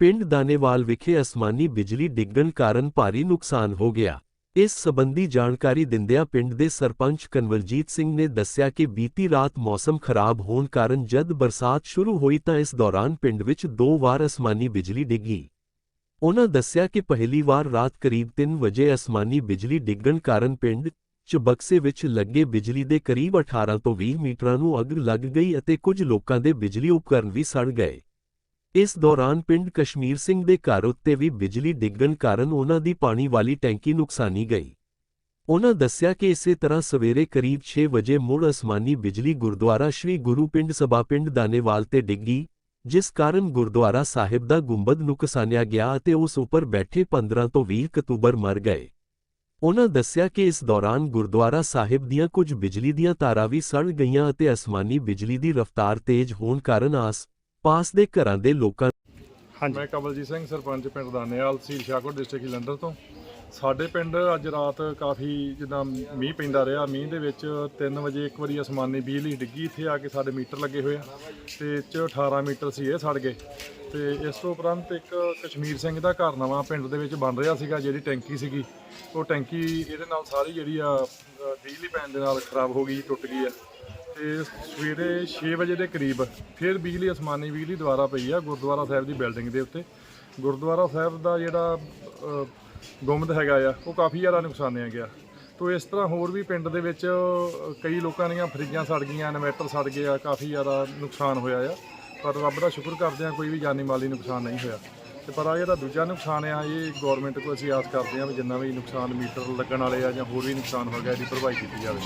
ਪਿੰਡ ਦਾਨੇਵਾਲ ਵਿਖੇ ਅਸਮਾਨੀ ਬਿਜਲੀ ਡਿੱਗਣ ਕਾਰਨ ਭਾਰੀ ਨੁਕਸਾਨ ਹੋ ਗਿਆ। ਇਸ ਸਬੰਧੀ ਜਾਣਕਾਰੀ ਦਿੰਦਿਆਂ ਪਿੰਡ ਦੇ ਸਰਪੰਚ ਕਨਵਲਜੀਤ ਸਿੰਘ ਨੇ ਦੱਸਿਆ ਕਿ ਬੀਤੀ ਰਾਤ ਮੌਸਮ ਖਰਾਬ ਹੋਣ ਕਾਰਨ ਜਦ ਬਰਸਾਤ ਸ਼ੁਰੂ ਹੋਈ ਤਾਂ ਇਸ ਦੌਰਾਨ ਪਿੰਡ ਵਿੱਚ ਦੋ ਵਾਰ ਅਸਮਾਨੀ ਬਿਜਲੀ ਡਿੱਗੀ। ਉਨ੍ਹਾਂ ਦੱਸਿਆ ਕਿ ਪਹਿਲੀ ਵਾਰ ਰਾਤ ਕਰੀਬ 3 ਵਜੇ ਅਸਮਾਨੀ ਬਿਜਲੀ ਡਿੱਗਣ ਕਾਰਨ ਪਿੰਡ ਚ ਬਕਸੇ ਵਿੱਚ ਲੱਗੇ ਬਿਜਲੀ ਦੇ ਕਰੀਬ 18 ਤੋਂ 20 ਮੀਟਰਾਂ ਨੂੰ ਅੱਗ ਲੱਗ ਗਈ ਅਤੇ ਕੁਝ ਲੋਕਾਂ ਦੇ ਬਿਜਲੀ ਉਪਕਰਨ ਵੀ ਸੜ ਗਏ। ਇਸ ਦੌਰਾਨ ਪਿੰਡ ਕਸ਼ਮੀਰ ਸਿੰਘ ਦੇ ਘਰ ਉੱਤੇ ਵੀ ਬਿਜਲੀ ਡਿੱਗਣ ਕਾਰਨ ਉਹਨਾਂ ਦੀ ਪਾਣੀ ਵਾਲੀ ਟੈਂਕੀ ਨੁਕਸਾਨੀ ਗਈ। ਉਨ੍ਹਾਂ ਦੱਸਿਆ ਕਿ ਇਸੇ ਤਰ੍ਹਾਂ ਸਵੇਰੇ ਕਰੀਬ 6 ਵਜੇ ਮੁੜ ਅਸਮਾਨੀ ਬਿਜਲੀ ਗੁਰਦੁਆਰਾ ਸ੍ਰੀ ਗੁਰੂ ਪਿੰਡ ਸਭਾ ਪਿੰਡ ਦਾਨੇਵਾਲ ਤੇ ਡਿੱਗੀ, ਜਿਸ ਕਾਰਨ ਗੁਰਦੁਆਰਾ ਸਾਹਿਬ ਦਾ ਗੁੰਬਦ ਨੁਕਸਾਨਿਆ ਗਿਆ ਅਤੇ ਉਸ ਉੱਪਰ ਬੈਠੇ 15 ਤੋਂ 20 ਅਕਤੂਬਰ ਮਰ ਗਏ। ਉਹਨਾਂ ਦੱਸਿਆ ਕਿ ਇਸ ਦੌਰਾਨ ਗੁਰਦੁਆਰਾ ਸਾਹਿਬ ਦੀਆਂ ਕੁਝ ਬਿਜਲੀ ਦੀਆਂ ਤਾਰਾਂ ਵੀ ਸੜ ਗਈਆਂ ਅਤੇ ਅਸਮਾਨੀ ਬਿਜਲੀ ਦੀ ਰਫ਼ਤਾਰ ਤੇਜ਼ ਹੋਣ ਕਾਰਨ ਆਸ ਪਾਸ ਦੇ ਘਰਾਂ ਦੇ ਲੋਕਾਂ ਹਾਂਜੀ। ਮੈਂ ਕਮਲਜੀਤ ਸਿੰਘ ਸਰਪੰਚ ਪਿੰਡ ਦਾਨੇਵਾਲ ਤਹਿਸੀਲ ਸ਼ਾਹਕੋਟ ਡਿਸਟ੍ਰਿਕਟ ਜਲੰਧਰ ਤੋਂ। ਸਾਡੇ ਪਿੰਡ ਅੱਜ ਰਾਤ ਕਾਫੀ ਜਿੱਦਾਂ ਮੀਂਹ ਪੈਂਦਾ ਰਿਹਾ। ਮੀਂਹ ਦੇ ਵਿੱਚ 3 ਵਜੇ ਇੱਕ ਵਾਰੀ ਅਸਮਾਨੀ ਬਿਜਲੀ ਡਿੱਗੀ ਇੱਥੇ ਆ ਕੇ ਸਾਡੇ ਮੀਟਰ ਲੱਗੇ ਹੋਏ ਆ ਤੇ ਇਹ 'ਚ 18 ਮੀਟਰ ਸੀ ਇਹ ਸੜ ਗਏ। ਤੇ ਇਸ ਤੋਂ ਉਪਰੰਤ ਇੱਕ ਕਸ਼ਮੀਰ ਸਿੰਘ ਦਾ ਘਰ ਨਵਾਂ ਪਿੰਡ ਦੇ ਵਿੱਚ ਬਣ ਰਿਹਾ ਸੀਗਾ ਜਿਹੜੀ ਟੈਂਕੀ ਸੀਗੀ। ਉਹ ਟੈਂਕੀ ਇਹਦੇ ਨਾਲ ਸਾਰੀ ਜਿਹੜੀ ਆ ਬਿਜਲੀ ਪੈਣ ਦੇ ਨਾਲ ਖਰਾਬ ਹੋ ਗਈ ਟੁੱਟ ਗਈ ਆ। ਤੇ ਸਵੇਰੇ 6 ਵਜੇ ਦੇ ਕਰੀਬ ਫਿਰ ਬਿਜਲੀ ਅਸਮਾਨੀ ਬਿਜਲੀ ਦੁਆਰਾ ਪਈ ਆ ਗੁਰਦੁਆਰਾ ਸਾਹਿਬ ਦੀ ਬਿਲਡਿੰਗ ਦੇ ਉੱਤੇ। ਗੁਰਦੁਆਰਾ ਸਾਹਿਬ ਦਾ ਜਿਹੜਾ ਗੁੰਮਦ ਹੈਗਾ ਆ, ਉਹ ਕਾਫੀ ਜ਼ਿਆਦਾ ਨੁਕਸਾਨਿਆ ਗਿਆ। ਤੋ ਇਸ ਤਰ੍ਹਾਂ ਹੋਰ ਵੀ ਪਿੰਡ ਦੇ ਵਿੱਚ ਕਈ ਲੋਕਾਂ ਦੀਆਂ ਫਰਿੱਜਾਂ ਸੜ ਗਈਆਂ, ਇਨਵਰਟਰ ਸੜ ਗਏ ਆ, ਕਾਫੀ ਜ਼ਿਆਦਾ ਨੁਕਸਾਨ ਹੋਇਆ ਆ। ਪਰ ਰੱਬ ਦਾ ਸ਼ੁਕਰ ਕਰਦੇ ਆ, ਕੋਈ ਵੀ ਜਾਨੀ ਮਾਲੀ ਨੁਕਸਾਨ ਨਹੀਂ ਹੋਇਆ। ਤੇ ਪਰ ਆ ਜਿਹੜਾ ਦੂਜਾ ਨੁਕਸਾਨ ਆ, ਇਹ ਗਵਰਨਮੈਂਟ ਕੋਲ ਅਸੀਂ ਆਸ ਕਰਦੇ ਆ ਵੀ ਜਿੰਨਾ ਵੀ ਨੁਕਸਾਨ ਮੀਟਰ ਲੱਗਣ ਵਾਲੇ ਆ ਜਾਂ ਹੋਰ ਵੀ ਨੁਕਸਾਨ ਹੋ ਗਿਆ, ਇਹਦੀ ਭਰਪਾਈ ਕੀਤੀ ਜਾਵੇ।